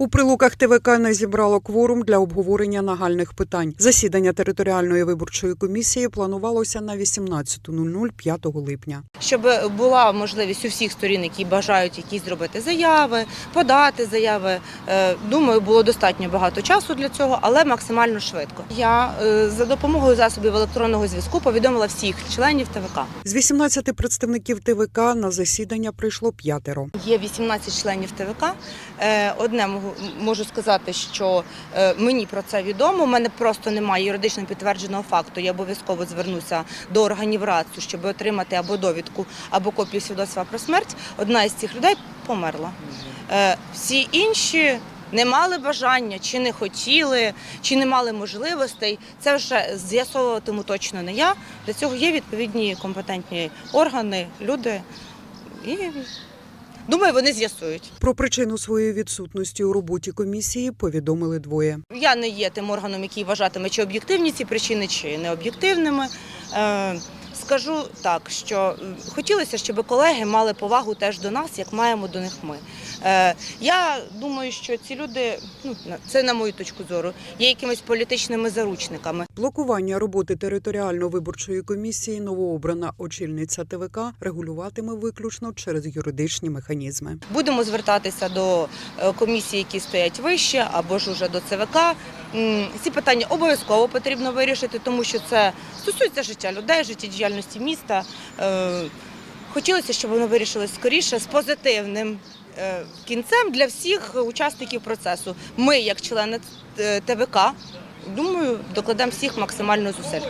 У прилуках ТВК не зібрало кворум для обговорення нагальних питань. Засідання територіальної виборчої комісії планувалося на 18.00 5 липня. щоб була можливість у всіх сторін, які бажають якісь зробити заяви, подати заяви. Е, Думаю, було достатньо багато часу для цього, але максимально швидко. Я е, за допомогою засобів електронного зв'язку повідомила всіх членів ТВК. З 18 представників ТВК на засідання прийшло п'ятеро. Є 18 членів ТВК. Е, Одне можу- можу сказати, що е, мені про це відомо. У мене просто немає юридично підтвердженого факту. Я обов'язково звернуся до органів РАЦУ, щоб отримати або довідку, або копію свідоцтва про смерть. Одна із цих людей померла. Е, Всі інші. Не мали бажання, чи не хотіли, чи не мали можливостей. Це вже з'ясовуватиму точно не я. Для цього є відповідні компетентні органи, люди. І думаю, вони з'ясують. Про причину своєї відсутності у роботі комісії повідомили двоє. Я не є тим органом, який вважатиме, чи об'єктивні ці причини, чи необ'єктивними. Скажу так, що хотілося, щоб колеги мали повагу теж до нас, як маємо до них ми. Е, Я думаю, що ці люди, ну це на мою точку зору, є якимись політичними заручниками. Блокування роботи територіально-виборчої комісії новообрана очільниця ТВК регулюватиме виключно через юридичні механізми. Будемо звертатися до е, комісій, які стоять вище, або ж уже до ЦВК. Ці питання обов'язково потрібно вирішити, тому що це стосується життя людей, життєдіяльності міста. Е, Хотілося, щоб воно вирішилось скоріше з позитивним е, кінцем для всіх учасників процесу. Ми, як члени е, ТВК, думаю, докладемо всіх максимально зусиль.